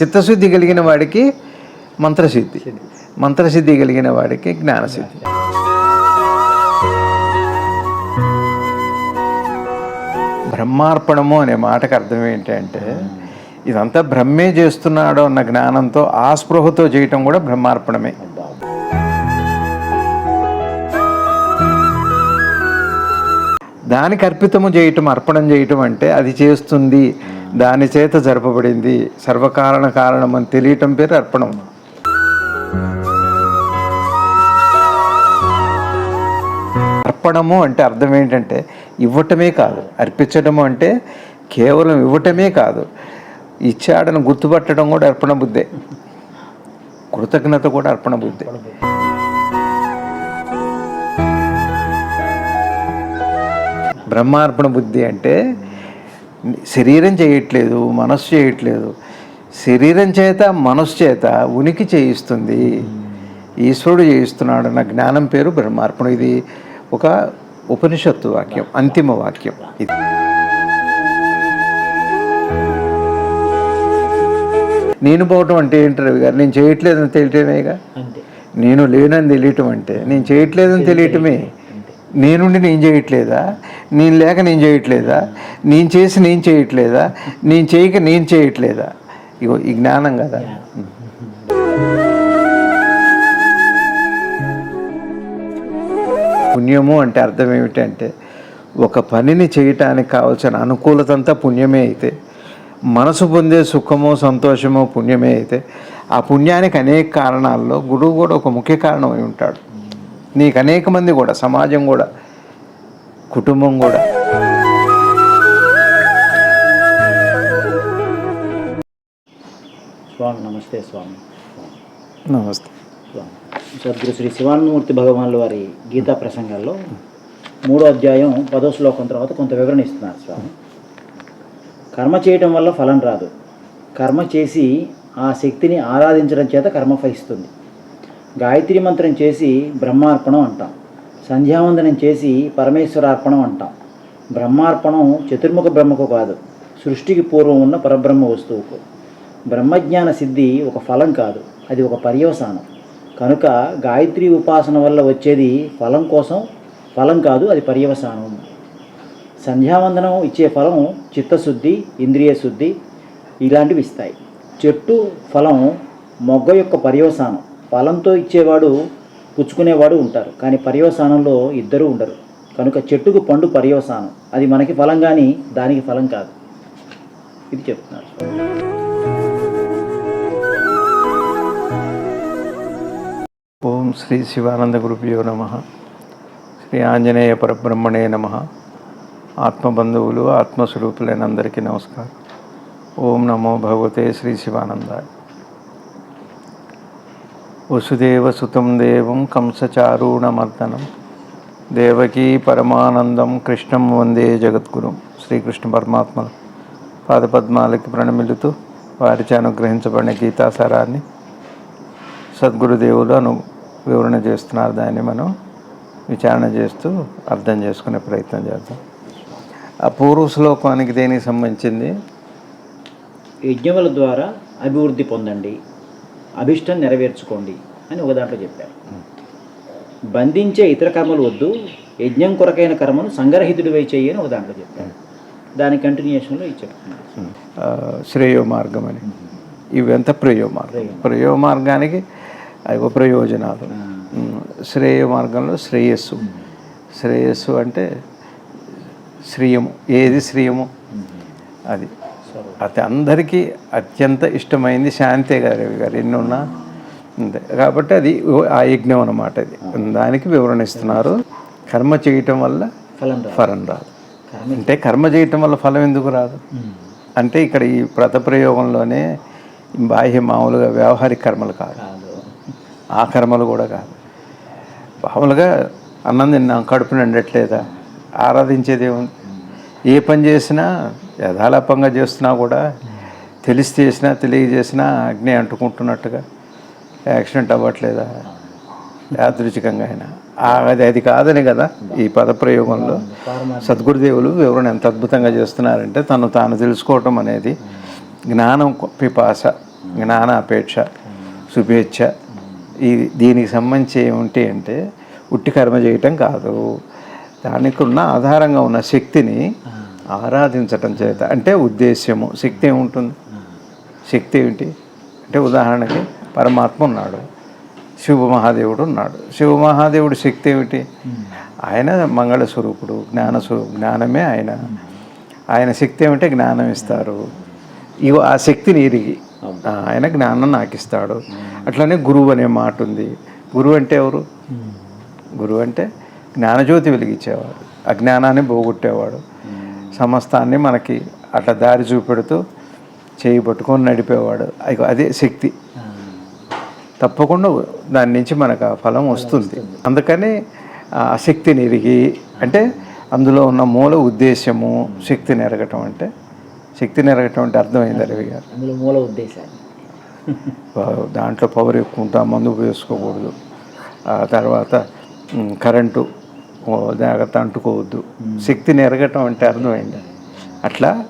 చిత్తశుద్ధి కలిగిన వాడికి మంత్రసిద్ధి మంత్రసిద్ధి కలిగిన వాడికి జ్ఞానసిద్ధి బ్రహ్మార్పణము అనే మాటకు అర్థం ఏంటంటే ఇదంతా బ్రహ్మే చేస్తున్నాడు అన్న జ్ఞానంతో ఆ స్పృహతో చేయటం కూడా బ్రహ్మార్పణమే. దానికి అర్పితము చేయటం అర్పణం చేయటం అంటే అది చేస్తుంది. దాని చేత జరపబడింది. సర్వకారణ కారణం అని తెలియటం పేరు అర్పణం. అర్పణము అంటే అర్థం ఏంటంటే ఇవ్వటమే కాదు. అర్పించడము అంటే కేవలం ఇవ్వటమే కాదు. ఇచ్చాడని గుర్తుపట్టడం కూడా అర్పణ బుద్ధే. కృతజ్ఞత కూడా అర్పణ బుద్ధే. బ్రహ్మార్పణ బుద్ధి అంటే శరీరం చేయట్లేదు మనస్సు చేయట్లేదు. శరీరం చేత మనస్సు చేత ఉనికి చేయిస్తుంది. ఈశ్వరుడు చేయిస్తున్నాడు అన్న జ్ఞానం పేరు బ్రహ్మార్పణ. ఇది ఒక ఉపనిషత్తు వాక్యం అంతిమ వాక్యం ఇది. నేను పోవటం అంటే ఏంటి రవి గారు? నేను చేయట్లేదని తెలియటమేగా? నేను లేనని తెలియటం అంటే? నేను చేయట్లేదని తెలియటమే? నేనుండి నేను చేయట్లేదా? నేను లేక నేను చేయట్లేదా? నేను చేసి నేను చేయట్లేదా? నేను చేయక నేను చేయట్లేదా? ఇగో ఈ జ్ఞానం కదా. పుణ్యము అంటే అర్థం ఏమిటంటే ఒక పనిని చేయటానికి కావాల్సిన అనుకూలత అంతా పుణ్యమే అయితే మనసు పొందే సుఖమో సంతోషమో పుణ్యమే అయితే ఆ పుణ్యానికి అనేక కారణాల్లో గురువు కూడా ఒక ముఖ్య కారణం అయి ఉంటాడు. నీకు అనేక మంది కూడా సమాజం కూడా కుటుంబం కూడా. స్వామి నమస్తే స్వామి. నమస్తే. స్వామి. సద్గురు శ్రీ శివానందమూర్తి భగవానుల వారి గీతా ప్రసంగాల్లో మూడో అధ్యాయం పదో శ్లోకం తర్వాత కొంత వివరణ ఇస్తున్నారు స్వామి. కర్మ చేయటం వల్ల ఫలం రాదు. కర్మ చేసి ఆ శక్తిని ఆరాధించడం చేత కర్మ ఫలిస్తుంది. గాయత్రి మంత్రం చేసి బ్రహ్మార్పణం అంటాం. సంధ్యావందనం చేసి పరమేశ్వరార్పణం అంటాం. బ్రహ్మార్పణం చతుర్ముఖ బ్రహ్మకు కాదు సృష్టికి పూర్వం ఉన్న పరబ్రహ్మ వస్తువుకు. బ్రహ్మజ్ఞాన సిద్ధి ఒక ఫలం కాదు అది ఒక పర్యవసానం. కనుక గాయత్రి ఉపాసన వల్ల వచ్చేది ఫలం కోసం ఫలం కాదు అది పర్యవసానం. సంధ్యావందనం ఇచ్చే ఫలం చిత్తశుద్ధి ఇంద్రియ శుద్ధి ఇలాంటివి ఇస్తాయి. చెట్టు ఫలం మొగ్గ యొక్క పర్యవసానం. ఫలంతో ఇచ్చేవాడు పుచ్చుకునేవాడు ఉంటారు. కానీ పర్యవసానంలో ఇద్దరూ ఉండరు. కనుక చెట్టుకు పండు పర్యవసానం. అది మనకి ఫలం కానీ దానికి ఫలం కాదు. ఇది చెప్తున్నారు. ఓం శ్రీ శివానంద గురుభ్యో నమ. శ్రీ ఆంజనేయ పరబ్రహ్మణే నమ. ఆత్మబంధువులు ఆత్మస్వరూపులైన అందరికీ నమస్కారం. ఓం నమో భగవతే శ్రీ శివానందాయ. వసుదేవ సుతం దేవం కంసచారూణమర్దనం. దేవకీ పరమానందం కృష్ణం వందే జగద్గురు శ్రీకృష్ణ పరమాత్మ పాదపద్మాలకి ప్రణమిలుతూ వారిచే అనుగ్రహించబడిన గీతాసారాన్ని సద్గురుదేవులు అను వివరణ చేస్తున్నారు. దాన్ని మనం విచారణ చేస్తూ అర్థం చేసుకునే ప్రయత్నం చేద్దాం. ఆ పూర్వ శ్లోకానికి దేనికి సంబంధించింది? యజ్ఞముల ద్వారా అభివృద్ధి పొందండి. అభిష్టం నెరవేర్చుకోండి అని ఒక దాంట్లో చెప్పారు. బంధించే ఇతర కర్మలు వద్దు యజ్ఞం కొరకైన కర్మను సంగ్రహితుడివై చెయ్యి అని ఒక దాంట్లో చెప్పారు. దాని కంటిన్యూషన్లో ఇది చెప్తున్నారు ఆ, శ్రేయో మార్గం అని. ఇవంతా ప్రయో మార్గం? ప్రయో మార్గానికి అవి ప్రయోజనాలు. శ్రేయ మార్గంలో శ్రేయస్సు. శ్రేయస్సు అంటే శ్రీయము. ఏది శ్రీయము? అది. అది అందరికీ అత్యంత ఇష్టమైంది శాంతే గారు గారు ఎన్ని ఉన్నా అంతే. కాబట్టి అది ఆ యజ్ఞం అన్నమాట అది. దానికి వివరణ ఇస్తున్నారు. కర్మ చేయటం వల్ల ఫలం ఫలం రాదు. అంటే కర్మ చేయటం వల్ల ఫలం ఎందుకు రాదు? అంటే ఇక్కడ ఈ వ్రత ప్రయోగంలోనే బాహ్య మామూలుగా వ్యవహారిక కర్మలు కాదు. ఆ కర్మలు కూడా కాదు. మామూలుగా అన్నం తిన్నాం కడుపు నిండట్లేదా? ఆరాధించేది ఏముంది ఏ పని చేసినా యథాలాపంగా చేస్తున్నా కూడా తెలిసి చేసినా తెలియజేసినా అగ్ని అంటుకుంటున్నట్టుగా యాక్సిడెంట్ అవ్వట్లేదా? యాదృచికంగా అయినా. అది అది కాదని కదా ఈ పదప్రయోగంలో. సద్గురుదేవులు వివరణ ఎంత అద్భుతంగా చేస్తున్నారంటే తను తాను తెలుసుకోవటం అనేది జ్ఞానం పిపాస జ్ఞానాపేక్ష శుభేచ్ఛ ఈ దీనికి సంబంధించి ఏమిటి అంటే ఉట్టి కర్మ చేయటం కాదు. దానికి ఉన్న ఆధారంగా ఉన్న శక్తిని ఆరాధించటం చేత అంటే ఉద్దేశ్యము శక్తి ఏముంటుంది? శక్తి ఏమిటి అంటే ఉదాహరణకి పరమాత్మ ఉన్నాడు శివ మహాదేవుడు ఉన్నాడు. శివ మహాదేవుడి శక్తి ఏమిటి? ఆయన మంగళ స్వరూపుడు జ్ఞాన స్వరూ- జ్ఞానమే ఆయన. ఆయన శక్తి ఏమిటి? జ్ఞానం ఇస్తారు. ఇవి ఆ శక్తిని ఎరిగి ఆయన జ్ఞానం నాకు ఇస్తాడు అట్లనే గురువు అనే మాట ఉంది. గురువు అంటే ఎవరు? గురువు అంటే జ్ఞానజ్యోతి వెలిగించేవాడు అజ్ఞానాన్ని పోగొట్టేవాడు. సమస్తాన్ని మనకి అట్లా దారి చూపెడుతూ చేయి పట్టుకొని నడిపేవాడు. అదే శక్తి. తప్పకుండా దాని నుంచి మనకు ఆ ఫలం వస్తుంది. అందుకని ఆ శక్తిని ఎరిగి అంటే అందులో ఉన్న మూల ఉద్దేశము శక్తిని ఎరగటం అంటే శక్తిని ఎరగటం అంటే అర్థమైంది రవి గారు. అందులో మూల ఉద్దేశాలు. ప- దాంట్లో పవర్ ఎక్కువ ఉంటా మందు వేసుకోకూడదు ఆ తర్వాత కరెంటు జాగ్రత్త అంటుకోవద్దు. శక్తిని ఎరగటం అంటే అర్థమైంది. అట్లా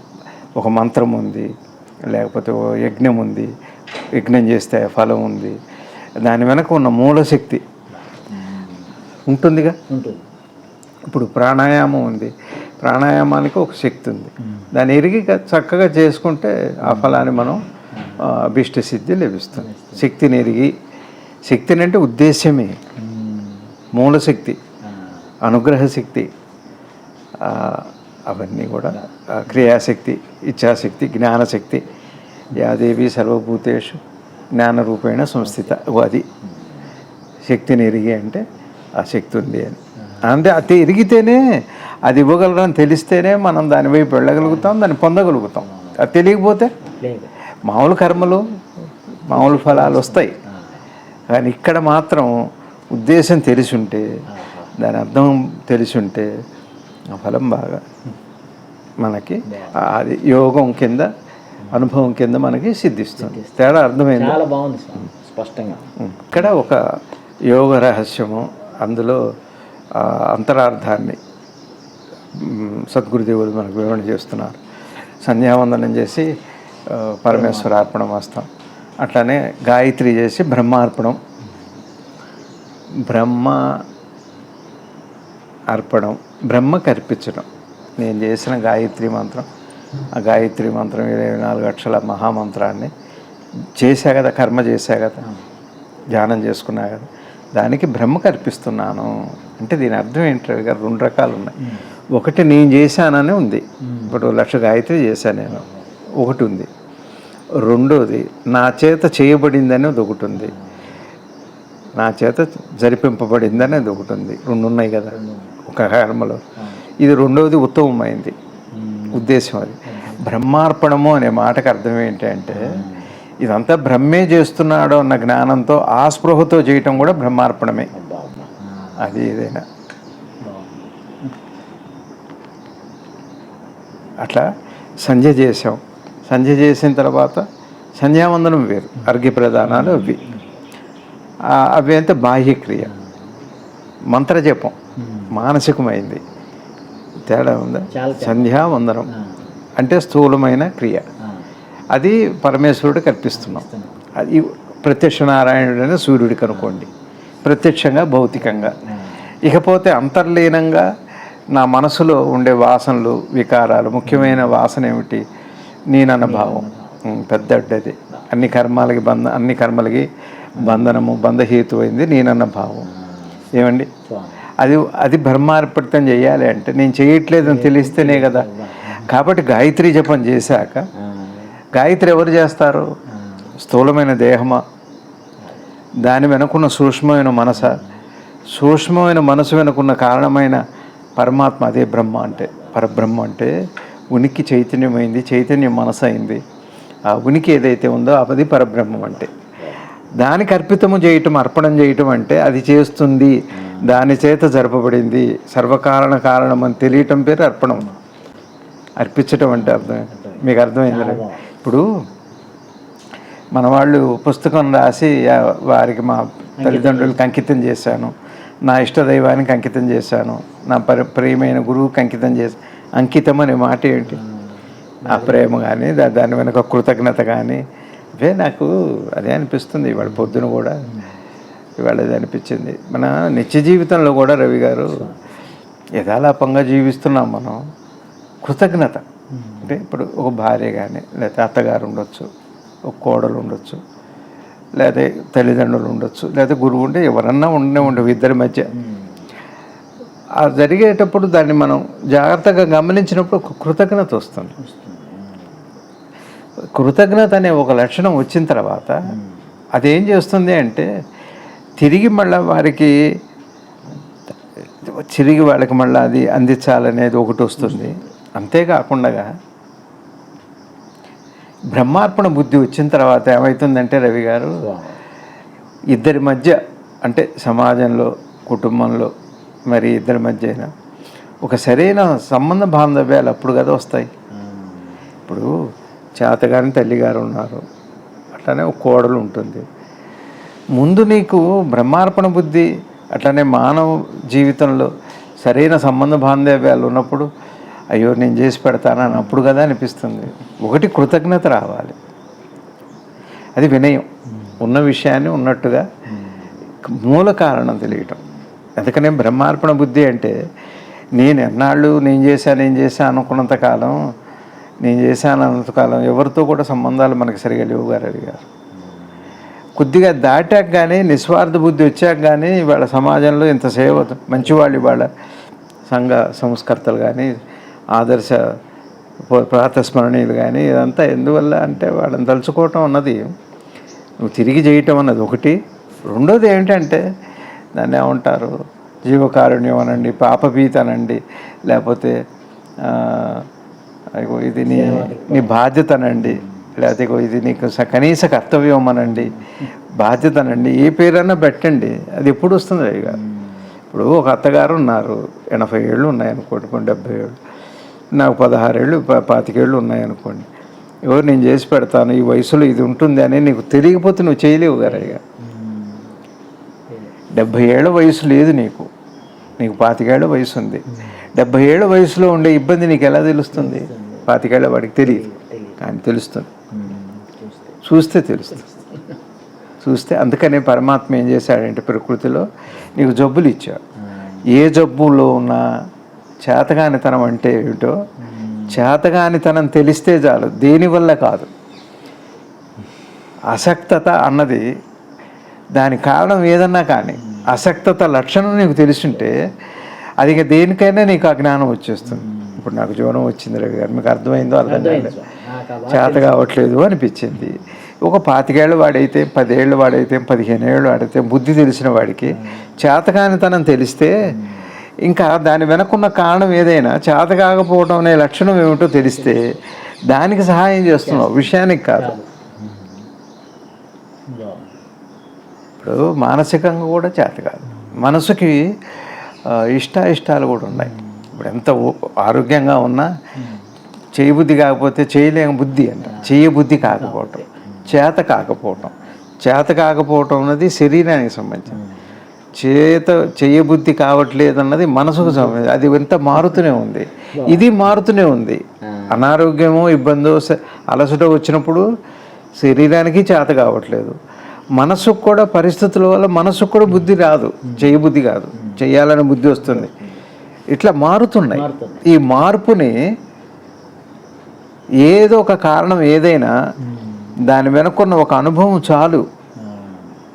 ఒక మంత్రం ఉంది లేకపోతే ఓ యజ్ఞం ఉంది యజ్ఞం చేస్తే ఫలం ఉంది. దాని వెనక ఉన్న మూల శక్తి ఉంటుందిగా? ఉంటుంది. ఇప్పుడు ప్రాణాయామం ఉంది. ప్రాణాయామానికి ఒక శక్తి ఉంది. దాన్ని ఎరిగి చక్కగా చేసుకుంటే ఆ ఫలాన్ని మనం అభిష్ట సిద్ధి లభిస్తుంది. శక్తిని ఎరిగి శక్తిని అంటే ఉద్దేశ్యమే మూల శక్తి. అనుగ్రహ శక్తి అవన్నీ కూడా క్రియాశక్తి ఇచ్ఛాశక్తి జ్ఞానశక్తి యాదేవి సర్వభూతేషు జ్ఞానరూపేణ సంస్థిత అది శక్తిని ఎరిగి అంటే ఆ శక్తి ఉంది అని. అంటే అది ఎరిగితేనే అది ఇవ్వగలరని తెలిస్తేనే మనం దాని వైపు వెళ్ళగలుగుతాం దాన్ని పొందగలుగుతాం. అది తెలియకపోతే మామూలు కర్మలు మామూలు ఫలాలు వస్తాయి. కానీ ఇక్కడ మాత్రం ఉద్దేశం తెలిసి ఉంటే దాని అర్థం తెలిసి ఉంటే ఆ ఫలం బాగా మనకి అది యోగం కింద అనుభవం కింద మనకి సిద్ధిస్తుంది. తేడా అర్థమైంది? చాలా బాగుంది స్పష్టంగా. ఇక్కడ ఒక యోగ రహస్యము అందులో అంతరార్థాన్ని సద్గురుదేవులు మనకు వివరణ చేస్తున్నారు. సంధ్యావందనం చేసి పరమేశ్వర అర్పణం వస్తాం. అట్లానే గాయత్రి చేసి బ్రహ్మార్పణం. బ్రహ్మ అర్పణం బ్రహ్మకి అర్పించడం. నేను చేసిన గాయత్రి మంత్రం. ఆ గాయత్రి మంత్రం ఇరవై నాలుగు అక్షల మహామంత్రాన్ని చేశా కదా కర్మ చేశా కదా ధ్యానం చేసుకున్నా కదా. దానికి బ్రహ్మకు అర్పిస్తున్నాను అంటే దీని అర్థం ఏంటి రవి గారు? రెండు రకాలు ఉన్నాయి. ఒకటి నేను చేశానని ఉంది. ఇప్పుడు లక్ష గాయత్రి చేశాను నేను. ఒకటి ఉంది. రెండోది నా చేత చేయబడిందని అది ఒకటి ఉంది. నా చేత జరిపింపబడిందని అది ఒకటి ఉంది. రెండు ఉన్నాయి కదా. కర్మలో ఇది రెండవది ఉత్తమమైంది. ఉద్దేశం అది. బ్రహ్మార్పణము అనే మాటకు అర్థం ఏంటంటే ఇదంతా బ్రహ్మే చేస్తున్నాడు అన్న జ్ఞానంతో ఆ స్పృహతో చేయటం కూడా బ్రహ్మార్పణమే. అది ఏదైనా. అట్లా సంధ్య చేసాం సంధ్య చేసిన తర్వాత సంధ్యావందనం వేరు. అర్ఘ్య ప్రధానాలు అవి. అవి అంతా బాహ్యక్రియ. మంత్రజపం. మానసికమైంది. తేడా ఉందా? చాలా సంధ్యావందనం. అంటే స్థూలమైన క్రియ. అది పరమేశ్వరుడికి అర్పిస్తున్నాం అది ప్రత్యక్ష నారాయణుడైన సూర్యుడికి అనుకోండి. ప్రత్యక్షంగా భౌతికంగా. ఇకపోతే అంతర్లీనంగా నా మనసులో ఉండే వాసనలు వికారాలు ముఖ్యమైన వాసన ఏమిటి? నేనన్న భావం. పెద్ద అడ్డది అన్ని కర్మాలకి బంధ అన్ని కర్మలకి బంధనము బంధహేతువైంది నేనన్న భావం. ఏమండి? అది అది బ్రహ్మార్పితం చేయాలి అంటే నేను చేయట్లేదని తెలిస్తేనే కదా. కాబట్టి గాయత్రి జపం చేశాక గాయత్రి ఎవరు చేస్తారు? స్థూలమైన దేహమా? దాని వెనుకున్న సూక్ష్మమైన మనస. సూక్ష్మమైన మనసు వెనుకున్న కారణమైన పరమాత్మ అదే బ్రహ్మ అంటే పరబ్రహ్మ అంటే ఉనికి చైతన్యమైంది చైతన్యం మనసు అయింది ఆ ఉనికి ఏదైతే ఉందో అది పరబ్రహ్మం అంటే. దానికి అర్పితము చేయటం అర్పణం చేయటం అంటే అది చేస్తుంది. దాని చేత జరపబడింది. సర్వకారణ కారణం అని తెలియటం పేరు అర్పణం. అర్పించటం అంటే అర్థం. మీకు అర్థమైంది? ఇప్పుడు మన వాళ్ళు పుస్తకం రాసి వారికి మా తల్లిదండ్రులకు అంకితం చేశాను. నా ఇష్టదైవానికి అంకితం చేశాను. నా పరి ప్రియమైన గురువుకి అంకితం చేసి అంకితం అనే మాట ఏంటి? ఆ ప్రేమ కానీ దాని వెనుక కృతజ్ఞత కానీ అవే నాకు అదే అనిపిస్తుంది. ఇవాళ పొద్దున కూడా ఇవాళ అదే అనిపించింది. మన నిత్య జీవితంలో కూడా రవి గారు యథాలాపంగా జీవిస్తున్నాం మనం. కృతజ్ఞత. అంటే ఇప్పుడు ఒక భార్య కానీ లేకపోతే అత్తగారు ఉండొచ్చు ఒక కోడలు ఉండొచ్చు లేదా తల్లిదండ్రులు ఉండొచ్చు లేదా గురువు ఉంటే ఎవరన్నా ఉండే ఉండవు ఇద్దరి మధ్య. ఆ జరిగేటప్పుడు దాన్ని మనం జాగ్రత్తగా గమనించినప్పుడు ఒక కృతజ్ఞత వస్తుంది. కృతజ్ఞత అనే ఒక లక్షణం వచ్చిన తర్వాత అదేం చేస్తుంది అంటే తిరిగి మళ్ళీ వారికి తిరిగి వాళ్ళకి మళ్ళీ అది అందించాలనేది ఒకటి వస్తుంది. అంతేకాకుండా బ్రహ్మార్పణ బుద్ధి వచ్చిన తర్వాత ఏమవుతుందంటే రవి గారు ఇద్దరి మధ్య అంటే సమాజంలో కుటుంబంలో మరి ఇద్దరి మధ్య అయినా ఒక సరైన సంబంధ బాంధవ్యాలు అప్పుడు కదా వస్తాయి. ఇప్పుడు చేతగాని తల్లిగారు ఉన్నారు. అట్లానే ఒక కోడలు ఉంటుంది. ముందు నీకు బ్రహ్మార్పణ బుద్ధి అట్లనే మానవ జీవితంలో సరైన సంబంధ బాంధవ్యాలు ఉన్నప్పుడు అయ్యో నేను చేసి పెడతాను అప్పుడు కదా అనిపిస్తుంది. ఒకటి కృతజ్ఞత రావాలి. అది వినయం. ఉన్న విషయాన్ని ఉన్నట్టుగా మూల కారణం తెలియటం. అందుకనే బ్రహ్మార్పణ బుద్ధి అంటే నేను ఎన్నాళ్ళు నేను చేశాను నేను చేశాను అనుకున్నంత కాలం నేను చేశాను అన్నంతకాలం ఎవరితో కూడా సంబంధాలు మనకి సరిగా లేవు గారు అడిగారు. కొద్దిగా దాటాక కానీ నిస్వార్థ బుద్ధి వచ్చాక కానీ ఇవాళ సమాజంలో ఇంత సేవ మంచివాళ్ళు ఇవాళ సంఘ సంస్కర్తలు కానీ ఆదర్శ ప్రాతస్మరణీయులు కానీ ఇదంతా ఎందువల్ల అంటే వాళ్ళని తలుచుకోవటం అన్నది నువ్వు తిరిగి చేయటం అన్నది ఒకటి. రెండోది ఏంటంటే దాన్ని ఏమంటారు? జీవకారుణ్యం అనండి పాపభీత అనండి లేకపోతే అదిగో ఇది నీ నీ బాధ్యత అనండి లేకపోతే ఇది నీకు కనీస కర్తవ్యం అనండి బాధ్యత అనండి ఏ పేరన్నా పెట్టండి. అది ఎప్పుడు వస్తుంది ఇక ఇప్పుడు ఒక అత్తగారు ఉన్నారు. ఎనభై ఏళ్ళు ఉన్నాయనుకోండి కొన్ని డెబ్బై ఏళ్ళు. నాకు పదహారేళ్ళు పాతికేళ్ళు ఉన్నాయనుకోండి. ఎవరు నేను చేసి పెడతాను. ఈ వయసులో ఇది ఉంటుంది అని నీకు తెలియకపోతే నువ్వు చేయలేవు గారయ్య డెబ్భై ఏళ్ళ వయసు లేదు నీకు. నీకు పాతికేళ్ళ వయసు ఉంది డెబ్భై ఏళ్ళ వయసులో ఉండే ఇబ్బంది నీకు ఎలా తెలుస్తుంది? పాతికేళ్ళ వాడికి తెలియదు. కానీ తెలుస్తుంది. చూస్తే. తెలుస్తుంది. చూస్తే అందుకనే పరమాత్మ ఏం చేశాడంటే ప్రకృతిలో నీకు జబ్బులు ఇచ్చాడు. ఏ జబ్బులో ఉన్నా చేతగానితనం అంటే ఏమిటో చేతగానితనం తెలిస్తే చాలు. దేనివల్ల కాదు. అసక్తత అన్నది దాని కారణం ఏదన్నా కానీ అసక్తత లక్షణం నీకు తెలిసింటే అది ఇక దేనికైనా నీకు ఆ జ్ఞానం వచ్చేస్తుంది. ఇప్పుడు నాకు జ్వరం వచ్చింది రవి గారు. మీకు అర్థమైందో అర్థం కాలేదు. చేత కావట్లేదు అనిపించింది. ఒక పాతికేళ్ళు వాడైతే పదేళ్ళు వాడైతే పదిహేను ఏళ్ళు వాడైతే బుద్ధి తెలిసిన వాడికి చేతకానితనం తెలిస్తే ఇంకా దాని వెనకున్న కారణం ఏదైనా చేత కాకపోవడం అనే లక్షణం ఏమిటో తెలిస్తే దానికి సహాయం చేస్తున్నావు. విషయానికి కాదు. ఇప్పుడు మానసికంగా కూడా చేత కాదు. మనసుకి ఆ, ఇష్ట ఇష్టాలు కూడా ఉన్నాయి. ఇప్పుడు ఎంత ఆరోగ్యంగా ఉన్నా చేయబుద్ధి కాకపోతే చేయలేని బుద్ధి అంట. చేయబుద్ధి కాకపోవటం. చేత కాకపోవటం. చేత కాకపోవటం అన్నది శరీరానికి సంబంధించి చేత చేయబుద్ధి కావట్లేదు అన్నది మనసుకు సంబంధించి అది ఎంత మారుతూనే ఉంది. ఇది మారుతూనే ఉంది. అనారోగ్యమో ఇబ్బందో అలసట వచ్చినప్పుడు శరీరానికి చేత కావట్లేదు. మనసుకు కూడా పరిస్థితుల వల్ల మనసుకు కూడా బుద్ధి రాదు. చేయబుద్ధి కాదు. చేయాలని బుద్ధి వస్తుంది. ఇట్లా మారుతున్నాయి. ఈ మార్పుని ఏదో ఒక కారణం ఏదైనా దాని వెనుకున్న ఒక అనుభవం చాలు.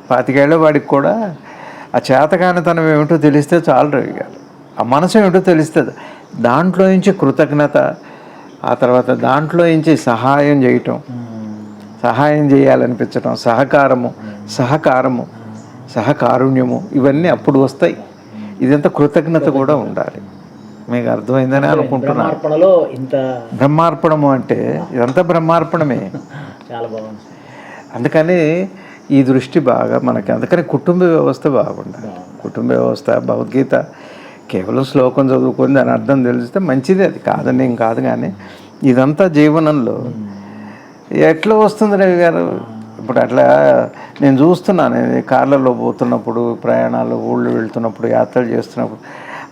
పాతికేళ్ళ వాడికి కూడా ఆ చేతకానితనం ఏమిటో తెలిస్తే చాలు రవి గారు. ఆ మనసు ఏమిటో తెలుస్తుంది. దాంట్లో నుంచి కృతజ్ఞత ఆ తర్వాత దాంట్లో నుంచి సహాయం చేయటం సహాయం చేయాలనిపించటం సహకారము సహకారము సహకారుణ్యము ఇవన్నీ అప్పుడు వస్తాయి. ఇదంతా కృతజ్ఞత కూడా ఉండాలి. మీకు అర్థమైందని అనుకుంటున్నాను. ఇంత బ్రహ్మార్పణము అంటే ఇదంతా బ్రహ్మార్పణమే. చాలా బాగుంది. అందుకని ఈ దృష్టి బాగా మనకి అందుకని కుటుంబ వ్యవస్థ బాగుండాలి. కుటుంబ వ్యవస్థ భగవద్గీత కేవలం శ్లోకం చదువుకొని దాని అర్థం తెలిస్తే మంచిది అది కాదని ఏం కాదు కానీ ఇదంతా జీవనంలో ఎట్లా వస్తుంది రవి గారు? ఇప్పుడు అట్లా నేను చూస్తున్నాను నేను కార్లలో పోతున్నప్పుడు ప్రయాణాలు ఊళ్ళు వెళ్తున్నప్పుడు యాత్రలు చేస్తున్నప్పుడు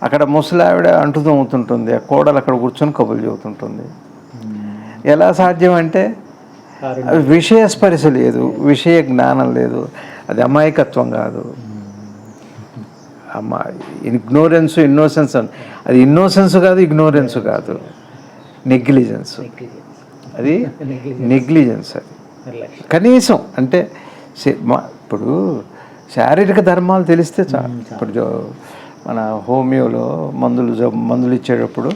అక్కడ ముసలావిడ అంటు తోముతుంటుంది ఆ కోడలు అక్కడ కూర్చొని కబుర్లు చెబుతుంటుంది. ఎలా సాధ్యం అంటే విషయ స్పర్శ లేదు విషయ జ్ఞానం లేదు అది అమాయకత్వం కాదు. అమ్మా ఇగ్నోరెన్స్ ఇన్నోసెన్స్ అని అది ఇన్నోసెన్స్ కాదు ఇగ్నోరెన్స్ కాదు. నెగ్లిజెన్స్. అది నెగ్లిజెన్స్ అది. కనీసం అంటే ఇప్పుడు శారీరక ధర్మాలు తెలిస్తే చాలు. ఇప్పుడు జో- మన హోమియోలో మందులు జ- మందులు ఇచ్చేటప్పుడు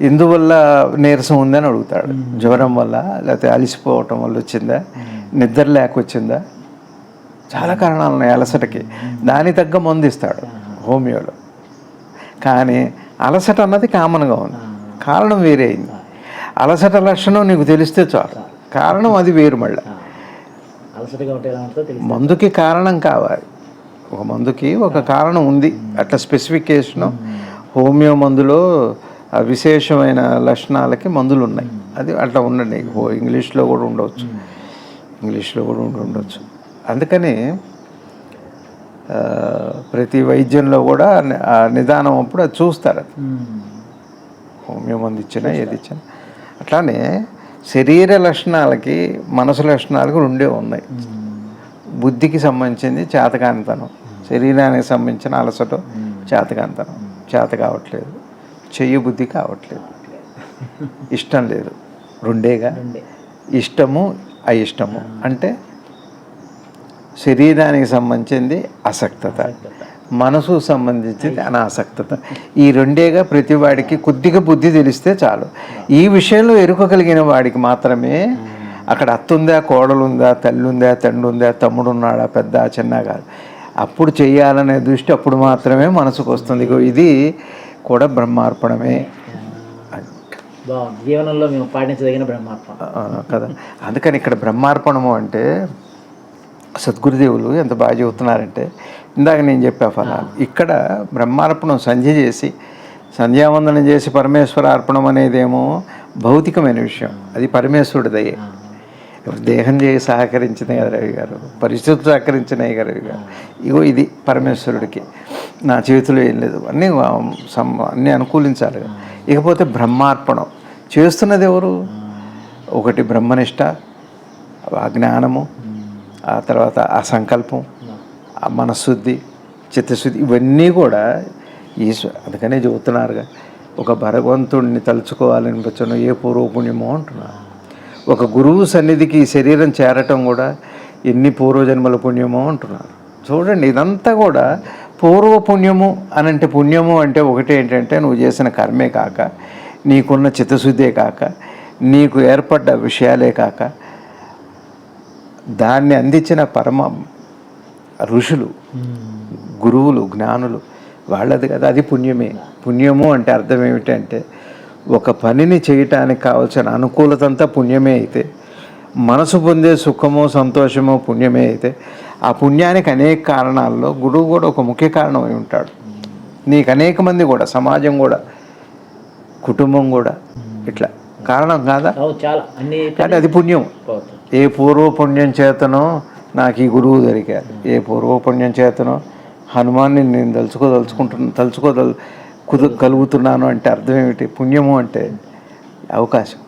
ఎందువల్ల నీరసం ఉందని అడుగుతాడు. జ్వరం వల్ల లేకపోతే అలసిపోవటం వల్ల వచ్చిందా? నిద్ర లేక వచ్చిందా? చాలా కారణాలు ఉన్నాయి అలసటకి. దాని తగ్గ మందు ఇస్తాడు హోమియోలో. కానీ అలసట అన్నది కామన్గా ఉంది. కారణం వేరే అయింది. అలసట లక్షణం నీకు తెలిస్తే చాలు. కారణం అది వేరు మళ్ళీ. మందుకి కారణం కావాలి. ఒక మందుకి ఒక కారణం ఉంది. అట్లా స్పెసిఫికేషను హోమియో మందులో విశేషమైన లక్షణాలకి మందులు ఉన్నాయి. అది అట్లా ఉండండి. ఓ ఇంగ్లీష్లో కూడా ఉండవచ్చు ఇంగ్లీష్లో కూడా ఉండి ఉండొచ్చు. అందుకని ప్రతి వైద్యంలో కూడా నిదానం అప్పుడు అది చూస్తారు. అది హోమియో మందు ఇచ్చినా ఏది ఇచ్చినా. అట్లానే శరీర లక్షణాలకి మనసు లక్షణాలకు రెండే ఉన్నాయి. బుద్ధికి సంబంధించింది చేతకానితనం. శరీరానికి సంబంధించిన అలసట చేతకానితనం. చేత కావట్లేదు. చెయ్యి బుద్ధి కావట్లేదు. ఇష్టం లేదు. రెండేగా? రెండే. ఇష్టము అయిష్టము. అంటే శరీరానికి సంబంధించింది అసక్తత మనసు సంబంధించింది అనాసక్తత. ఈ రెండేగా ప్రతి వాడికి కొద్దిగా బుద్ధి తెలిస్తే చాలు. ఈ విషయంలో ఎరుక కలిగిన వాడికి మాత్రమే అక్కడ అత్తుందా కోడలుందా తల్లి ఉందా తండ్రి ఉందా తమ్ముడు ఉన్నాడా పెద్ద చిన్న కాదు. అప్పుడు చెయ్యాలనే దృష్టి అప్పుడు మాత్రమే మనసుకు వస్తుంది. ఇది కూడా బ్రహ్మార్పణమే. జీవనంలో మేము పాటించదగిన బ్రహ్మాత్మ ఆ, కదా. అందుకని ఇక్కడ బ్రహ్మార్పణము అంటే సద్గురుదేవులు ఎంత బాగా చెబుతున్నారంటే ఇందాక నేను చెప్పా ఫలాలు. ఇక్కడ బ్రహ్మార్పణం సంధ్య చేసి సంధ్యావందనం చేసి పరమేశ్వర అర్పణం అనేదేమో భౌతికమైన విషయం. అది పరమేశ్వరుడి దయ. దేహం చేయి సహకరించిన రవి గారు. పరిస్థితులు సహకరించినాయి రవి గారు. ఇగో ఇది పరమేశ్వరుడికి. నా చేతిలో ఏం లేదు. అన్నీ అన్నీ అనుకూలించాలి. ఇకపోతే బ్రహ్మార్పణం. చేస్తున్నది ఎవరు? ఒకటి బ్రహ్మనిష్ట జ్ఞానము ఆ తర్వాత ఆ సంకల్పం ఆ మనశుద్ధి చిత్తశుద్ధి ఇవన్నీ కూడా ఈశ్వ అందుకనే చెబుతున్నారుగా ఒక భగవంతుడిని తలుచుకోవాలనిపించను ఏ పూర్వపుణ్యమో అంటున్నారు. ఒక గురువు సన్నిధికి ఈ శరీరం చేరటం కూడా ఎన్ని పూర్వజన్మల పుణ్యమో అంటున్నారు. చూడండి ఇదంతా కూడా పూర్వ పుణ్యము పుణ్యము అంటే ఒకటి ఏంటంటే నువ్వు చేసిన కర్మే కాక నీకున్న చిత్తశుద్ధే కాక నీకు ఏర్పడ్డ విషయాలే కాక దాన్ని అందించిన పరమ ఋషులు గురువులు జ్ఞానులు వాళ్ళది కదా అది పుణ్యమే. పుణ్యము అంటే అర్థం ఏమిటంటే ఒక పనిని చేయటానికి కావాల్సిన అనుకూలత అంతా పుణ్యమే అయితే మనసు పొందే సుఖమో సంతోషమో పుణ్యమే అయితే ఆ పుణ్యానికి అనేక కారణాల్లో గురువు కూడా ఒక ముఖ్య కారణం అయి ఉంటాడు. నీకు అనేక మంది కూడా సమాజం కూడా కుటుంబం కూడా ఇట్లా. కారణం కాదా? చాలా. అన్ని అంటే అది పుణ్యం ఏ పూర్వపుణ్యం చేతనో నాకు ఈ గురువు దొరికారు ఏ పూర్వపుణ్యం చేతనో హనుమాన్ని నేను తలుచుకో తలుచుకుంటున్నా తలుచుకోదలు కుదు కలుగుతున్నాను అంటే అర్థం ఏమిటి? పుణ్యము అంటే అవకాశం.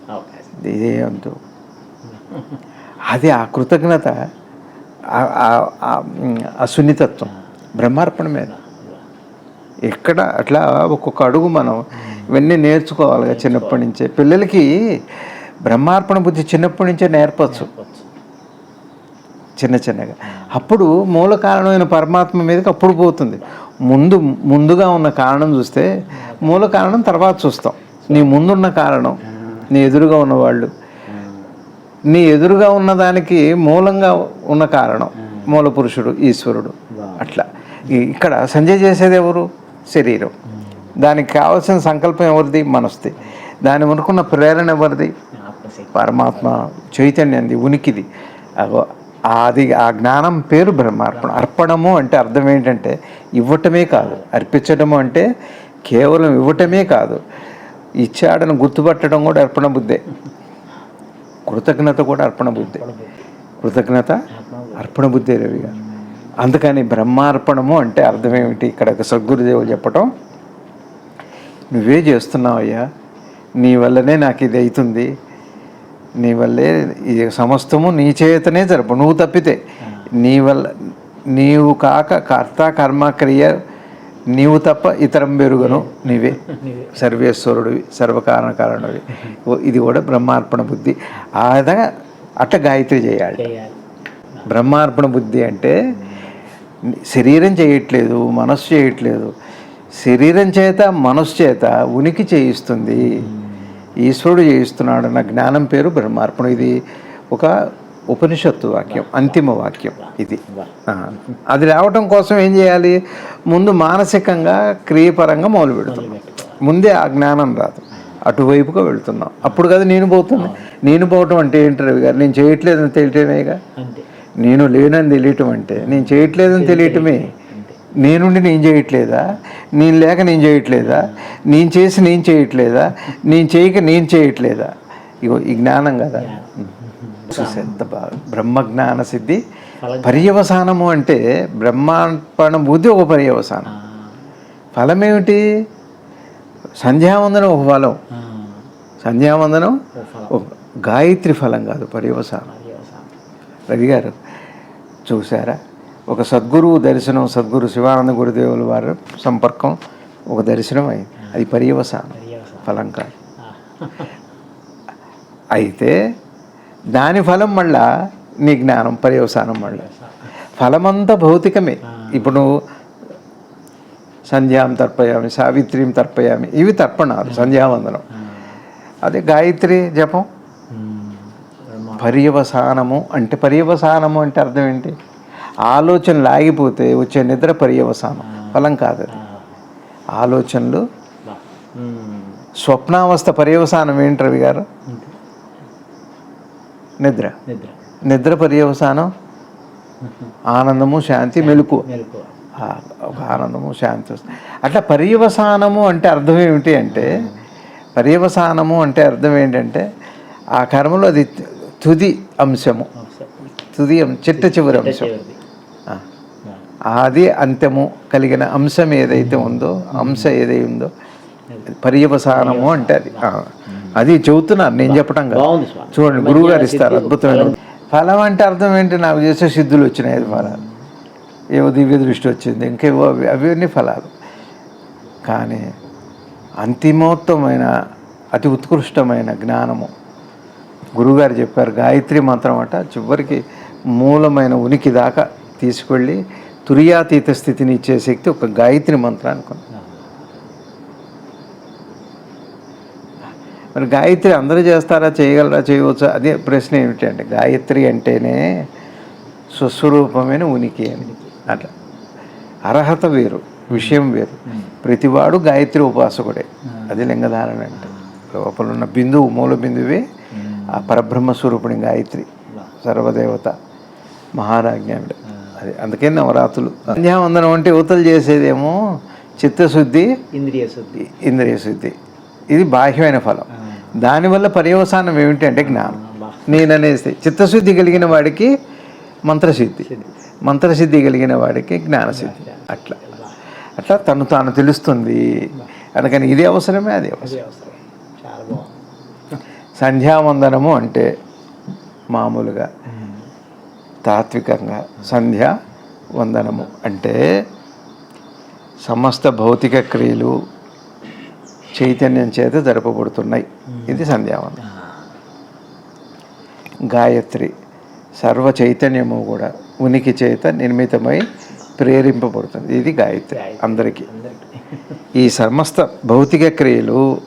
ఇదే అంతు. అది ఆ కృతజ్ఞత ఆ- సున్నితత్వం బ్రహ్మార్పణ మీద ఎక్కడ అట్లా ఒక్కొక్క అడుగు మనం ఇవన్నీ నేర్చుకోవాలి చిన్నప్పటి నుంచే. పిల్లలకి బ్రహ్మార్పణ బుద్ధి చిన్నప్పటి నుంచే నేర్పచ్చు. చిన్న చిన్నగా. అప్పుడు మూల కారణమైన పరమాత్మ మీదకి అప్పుడు పోతుంది. ముందు ముందుగా ఉన్న కారణం చూస్తే మూల కారణం తర్వాత చూస్తాం. నీ ముందున్న కారణం నీ ఎదురుగా ఉన్నవాళ్ళు నీ ఎదురుగా ఉన్నదానికి మూలంగా ఉన్న కారణం మూల పురుషుడు ఈశ్వరుడు. అట్లా. ఇక్కడ సంజయ్ చేసేది ఎవరు? శరీరం. దానికి కావాల్సిన సంకల్పం ఎవరిది? మనసుది దాని వరకున్న ప్రేరణ ఎవరిది? పరమాత్మ చైతన్యంది ఉనికిది. అగో అది ఆ జ్ఞానం పేరు బ్రహ్మార్పణ. అర్పణము అంటే అర్థం ఏంటంటే ఇవ్వటమే కాదు. అర్పించడము అంటే కేవలం ఇవ్వటమే కాదు. ఇచ్చాడని గుర్తుపట్టడం కూడా అర్పణ బుద్ధే. కృతజ్ఞత కూడా అర్పణ బుద్ధే. కృతజ్ఞత అర్పణ బుద్ధే రవి గారు. అందుకని బ్రహ్మార్పణము అంటే అర్థం ఏమిటి? ఇక్కడ ఒక సద్గురుదేవులు చెప్పటం. నువ్వే చేస్తున్నావయ్యా. నీ వల్లనే నాకు ఇది అవుతుంది. నీ వల్లే ఈ సమస్తము నీ చేతనే జరపు నువ్వు తప్పితే. నీ వల్ల నీవు కాక కర్త కర్మ క్రియ నీవు తప్ప ఇతరం బెరుగను నీవే. సర్వేశ్వరుడివి సర్వకారణ కారణవి ఓ, ఇది కూడా బ్రహ్మార్పణ బుద్ధి. ఆ విధంగా అట్ట గాయత్రి చేయాలి. బ్రహ్మార్పణ బుద్ధి అంటే శరీరం చేయట్లేదు మనస్సు చేయట్లేదు. శరీరం చేత మనస్సు చేత ఉనికి చేయిస్తుంది. ఈశ్వరుడు చేయిస్తున్నాడు అన్న జ్ఞానం పేరు బ్రహ్మార్పణ. ఇది ఒక ఉపనిషత్తు వాక్యం అంతిమ వాక్యం ఇది. అది రావటం కోసం ఏం చేయాలి? ముందు మానసికంగా క్రియపరంగా మొదలు పెడుతున్నాం. ముందే ఆ జ్ఞానం రాదు. అటువైపుగా వెళ్తున్నాం. అప్పుడు కదా నేను పోతుంది నేను పోవటం అంటే ఏంటి రవి గారు? నేను చేయట్లేదని తెలియటమేగా? నేను లేనని తెలియటం అంటే? నేను చేయట్లేదని తెలియటమే? నేనుండి నేను చేయట్లేదా? నేను లేక నేను చేయట్లేదా? నేను చేసి నేను చేయట్లేదా? నేను చేయక నేను చేయట్లేదా? ఇగో ఈ జ్ఞానం కదా. ఎంత బ్రహ్మజ్ఞాన సిద్ధి. పర్యవసానము అంటే బ్రహ్మార్పణ బుద్ధి ఒక పర్యవసానం. ఫలం ఏమిటి సంధ్యావందనం ఒక ఫలం. సంధ్యావందనం ఒక గాయత్రి ఫలం కాదు పర్యవసానం. పర్యవసానం. రవి గారు చూసారా ఒక సద్గురువు దర్శనం సద్గురు శివానంద గురుదేవుల వారి సంపర్కం ఒక దర్శనం అయింది. అది పర్యవసానం. ఫలం కాదు. అయితే దాని ఫలం మళ్ళా నీ జ్ఞానం పర్యవసానం మళ్ళా. ఫలమంతా భౌతికమే. ఇప్పుడు నువ్వు సంధ్యాం తర్పయామి సావిత్రిం తర్పయామి ఇవి తర్పణాలు సంధ్యావందనం. అదే గాయత్రి జపం. పర్యవసానము అంటే పర్యవసానము అంటే అర్థం ఏంటి? ఆలోచన లాగిపోతే వచ్చే నిద్ర పర్యవసానం. ఫలం కాదు అది. ఆలోచనలు స్వప్నావస్థ పర్యవసానం ఏంటి రవి గారు. నిద్ర. నిద్ర. నిద్ర పర్యవసానం ఆనందము శాంతి మెలకు ఒక ఆనందము శాంతి వస్తుంది అట్లా పర్యవసానము అంటే అర్థం ఏమిటి అంటే పర్యవసానము అంటే అర్థం ఏంటంటే ఆ కర్మలో అది తుది అంశము. తుది చిట్ట చివరి అంశం. ఆది అంత్యము కలిగిన అంశం ఏదైతే ఉందో అంశ ఏదై ఉందో అది పర్యవసానము అంటే అది. అది చెబుతున్నాను నేను చెప్పడం కాదు. చూడండి గురువు గారు ఇస్తారు అద్భుతమైన ఫలం. అంటే అర్థం ఏంటి? నాకు చేసే సిద్ధులు వచ్చినాయి అది ఫలాలు. ఏవో దివ్య దృష్టి వచ్చింది ఇంకేవో అవి అవన్నీ ఫలాలు. కానీ అంతిమోత్తమైన అతి ఉత్కృష్టమైన జ్ఞానము. గురువుగారు చెప్పారు గాయత్రి మంత్రం అట చివరికి మూలమైన ఉనికి దాకా తీసుకెళ్ళి తురియాతీత స్థితిని ఇచ్చే శక్తి ఒక గాయత్రి మంత్రానికి ఉంది మరి గాయత్రి అందరూ చేస్తారా చేయగలరా చేయవచ్చా? అదే ప్రశ్న ఏమిటి అంటే గాయత్రి అంటేనే స్వస్వరూపమైన ఉనికి అని. అట్లా. అర్హత వేరు విషయం వేరు. ప్రతివాడు గాయత్రి ఉపాసకుడే. అది లింగధారణ అంటే. లోపల ఉన్న బిందువు మూల బిందువే ఆ పరబ్రహ్మ స్వరూపుని గాయత్రి సర్వదేవత మహారాజ్ఞాడు అది అందుకే నవరాత్రులు. సంధ్యావందనం అంటే యువతలు చేసేదేమో చిత్తశుద్ధి ఇంద్రియ శుద్ధి ఇంద్రియ శుద్ధి ఇది బాహ్యమైన ఫలం. దానివల్ల పర్యవసానం ఏమిటి అంటే జ్ఞానం. బా. నేననేసి చిత్తశుద్ధి కలిగిన వాడికి మంత్రసిద్ధి మంత్రసిద్ధి కలిగిన వాడికి జ్ఞానసిద్ధి అట్లా. అట్లా తను తాను తెలుస్తుంది. అందుకని ఇది అవసరమే అది అవసరం. సంధ్యావందనము అంటే మామూలుగా తాత్వికంగా సంధ్య వందనము. అంటే సమస్త భౌతిక క్రియలు చైతన్యం చేత జరపబడుతున్నాయి. ఇది సంధ్యావందనం గాయత్రి సర్వ చైతన్యము కూడా ఉనికి చేత నిర్మితమై ప్రేరింపబడుతుంది. ఇది గాయత్రి అందరికీ. ఈ సమస్త భౌతిక క్రియలు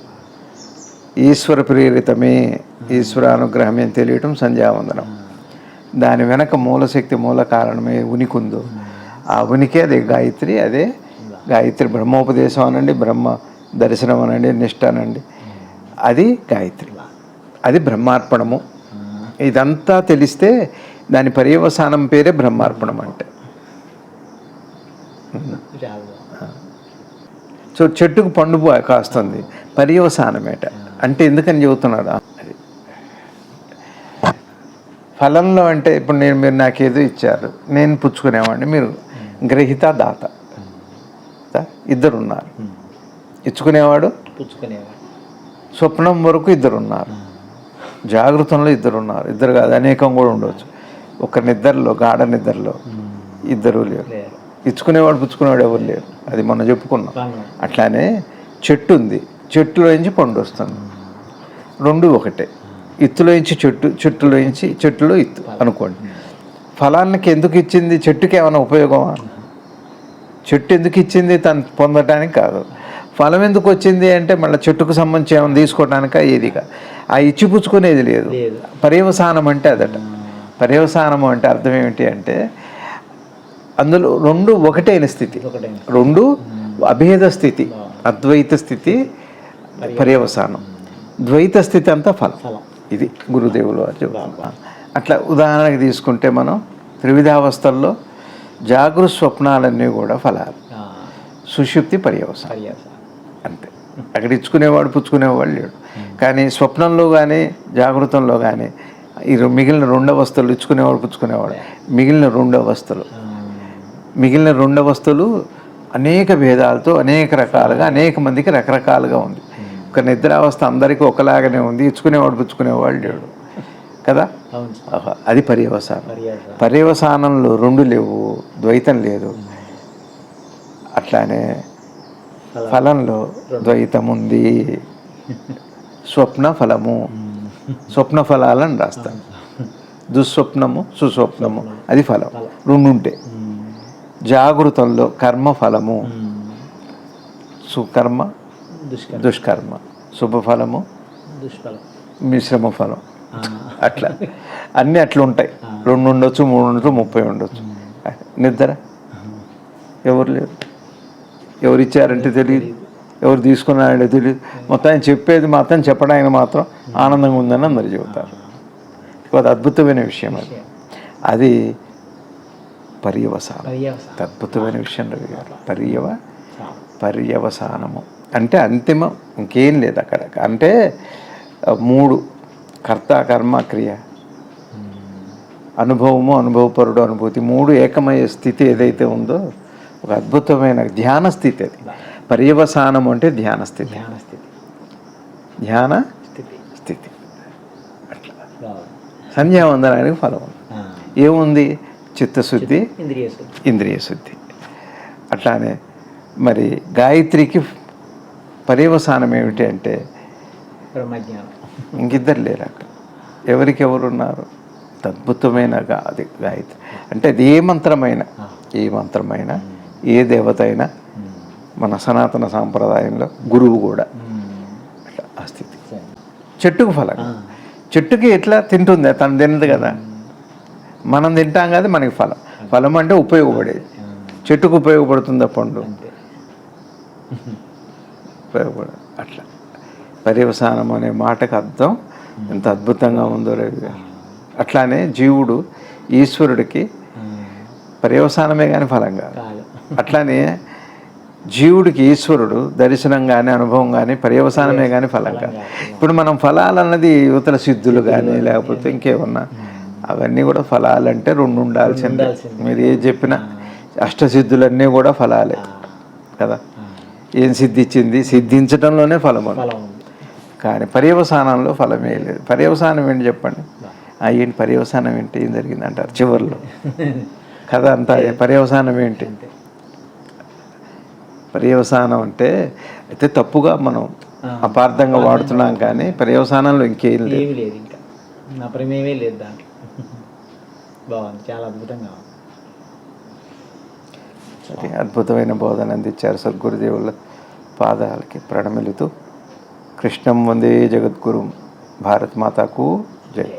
ఈశ్వర ప్రేరితమే ఈశ్వర అనుగ్రహమే అని తెలియటం సంధ్యావందనం దాని వెనక మూలశక్తి మూల కారణమే ఉనికి ఉందో ఆ ఉనికి అదే గాయత్రి అదే గాయత్రి బ్రహ్మోపదేశం అనండి బ్రహ్మ దర్శనం అనండి నిష్ట అనండి. అది గాయత్రి. అది బ్రహ్మార్పణము. ఇదంతా తెలిస్తే దాని పర్యవసానం పేరే బ్రహ్మార్పణం అంటే. సో చెట్టుకు పండు కాస్తుంది. పర్యవసానమేట. అంటే ఎందుకని చెబుతున్నాడు? ఫలంలో అంటే ఇప్పుడు నేను మీరు నాకు ఏదో ఇచ్చారు నేను పుచ్చుకునేవాడిని మీరు గ్రహీత దాత ఇద్దరు ఉన్నారు ఇచ్చుకునేవాడు? పుచ్చుకునేవాడు. స్వప్నం వరకు ఇద్దరు ఉన్నారు జాగృతంలో ఇద్దరు ఉన్నారు ఇద్దరు కాదు అనేకం కూడా ఉండవచ్చు ఒక నిద్రలో గాఢ నిద్రలో ఇద్దరు లేరు. ఇచ్చుకునేవాడు పుచ్చుకునేవాడు ఎవరు లేరు. అది మొన్న చెప్పుకున్నాం. అట్లానే చెట్టు ఉంది. చెట్టులో నుంచి పండు వస్తుంది. రెండు ఒకటే. ఇత్తులో నుంచి చెట్టు చెట్టులో నుంచి చెట్టులో ఇత్తు అనుకోండి. ఫలానికి ఎందుకు ఇచ్చింది? చెట్టుకి ఏమైనా ఉపయోగమా? చెట్టు ఎందుకు ఇచ్చింది? తను పొందటానికి కాదు. ఫలం ఎందుకు వచ్చింది అంటే మళ్ళీ చెట్టుకు సంబంధించి ఏమైనా తీసుకోవడానిక ఏది కాదు. ఆ ఇచ్చి పుచ్చుకునేది లేదు. పర్యవసానం అంటే అదట. పర్యవసానము అంటే అర్థం ఏమిటి అంటే అందులో రెండు ఒకటైన స్థితి. రెండు అభేద స్థితి. అద్వైత స్థితి పర్యవసానం. ద్వైత స్థితి అంతా ఫలం. ఇది గురుదేవులు వారు చెబుతున్నారు అట్లా ఉదాహరణకి తీసుకుంటే మనం త్రివిధావస్థల్లో జాగృత స్వప్నాలన్నీ కూడా ఫలాలు. సుషుప్తి పర్యవసానం. పర్యాస అంతే. అక్కడ ఇచ్చుకునేవాడు పుచ్చుకునేవాడు లేడు. కానీ స్వప్నంలో కానీ జాగృతంలో కానీ ఈ మిగిలిన రెండు అవస్థలు ఇచ్చుకునేవాడు పుచ్చుకునేవాడు. మిగిలిన రెండు అవస్థలు. ఆ, మిగిలిన రెండు అవస్థలు అనేక భేదాలతో అనేక రకాలుగా అనేక మందికి రకరకాలుగా ఉంది. ఒక నిద్రావస్థ అందరికీ ఒకలాగానే ఉంది. ఇచ్చుకునేవాడు పుచ్చుకునేవాడు లేడు. కదా? అది పర్యవసానం. పర్యవసానంలో రెండు లేవు ద్వైతం లేదు. అట్లానే ఫలం. ఫలంలో ద్వైతం ఉంది. స్వప్న ఫలము. స్వప్న ఫలాలని రాస్తాం. దుస్వప్నము సుస్వప్నము. అది ఫలం. రెండు ఉమ్, జాగృతంలో కర్మ ఫలము. సుకర్మ దుష్కర్మ. శుభఫలము? దుష్ఫలం. మిశ్రమ ఫలం అట్లా. అన్నీ అట్లా ఉంటాయి రెండు ఉండొచ్చు మూడు ఉండొచ్చు ముప్పై ఉండొచ్చు. నిద్ర? ఎవరు లేరు. ఎవరు ఇచ్చారంటే తెలియదు ఎవరు తీసుకున్నారంటే తెలియదు మొత్తం ఆయన చెప్పేది మాత్రం చెప్పడానికి మాత్రం ఆనందంగా ఉందని అందరు చెబుతారు. అది అద్భుతమైన విషయం అది. అది పర్యవసానం. అద్భుతమైన విషయం రవి గారు. పర్యవ పర్యవసానము. అంటే అంతిమం ఇంకేం లేదు అక్కడ. అంటే మూడు. కర్త కర్మ క్రియ. అనుభవము అనుభవపరుడు అనుభూతి. మూడు ఏకమయ్యే స్థితి ఏదైతే ఉందో ఒక అద్భుతమైన ధ్యాన స్థితి అది. పర్యవసానం అంటే ధ్యాన స్థితి. ధ్యాన స్థితి. ధ్యాన స్థితి. స్థితి. అట్లా. సంధ్యావందనానికి ఫలం ఏముంది? చిత్తశుద్ధి ఇంద్రియ శుద్ధి. ఇంద్రియ శుద్ధి. అట్లానే మరి గాయత్రికి పర్యవసానం ఏమిటి అంటే బ్రహ్మజ్ఞానం. ఇంకిద్దరు లేరు అక్కడ ఎవరికి ఎవరున్నారు? అద్భుతమైన గా- అది గాయత్రి. అంటే అది ఏ మంత్రమైనా ఏ మంత్రమైనా ఏ దేవత అయినా మన సనాతన సాంప్రదాయంలో గురువు కూడా అట్లా ఆ స్థితి. చెట్టుకు ఫలం. చెట్టుకి ఎట్లా తింటుంది? తను తినదు కదా. మనం తింటాం కదా మనకి ఫలం. ఫలం అంటే ఉపయోగపడేది. చెట్టుకు ఉపయోగపడుతుందా పండు? ఉపయోగపడ అట్లా. పర్యవసానం అనే మాటకు అర్థం ఎంత అద్భుతంగా ఉందో రవి గారు. అట్లానే జీవుడు ఈశ్వరుడికి పర్యవసానమే కానీ ఫలం కాదు. అట్లానే జీవుడికి ఈశ్వరుడు దర్శనం కానీ అనుభవం కానీ పర్యవసానమే కానీ ఫలం కాదు. ఇప్పుడు మనం ఫలాలు అన్నది యువతల సిద్ధులు కానీ లేకపోతే ఇంకేమన్నా. అవన్నీ కూడా ఫలాలు అంటే రెండు ఉండాల్సిందే. ఉండాల్సిందే. మీరు ఏది చెప్పినా అష్టసిద్ధులన్నీ కూడా ఫలాలే. కదా? ఏం సిద్ధించింది? సిద్ధించడంలోనే ఫలం ఉంది. కానీ పర్యవసానంలో ఫలమే లేదు. పర్యవసానం ఏంటి చెప్పండి? ఆ ఏంటి పర్యవసానం ఏంటి? ఏం జరిగింది అంటారు చివరిలో. కథ అంతా. పర్యవసానం ఏంటి? పర్యవసానం అంటే అయితే తప్పుగా మనం. అపార్థంగా వాడుతున్నాం కానీ పర్యవసానంలో ఇంకేం లేదు. ఏమీ లేదు ఇంకా. నా ప్రమేయమే లేదు దాంట్లో. బాగుంది. చాలా అద్భుతంగా అద్భుతమైన బోధన అందించారు సద్గురుదేవుల. పాదాలకి ప్రణమిలుతూ కృష్ణం వందే జగద్గురు. భారత్ మాతాకు జై.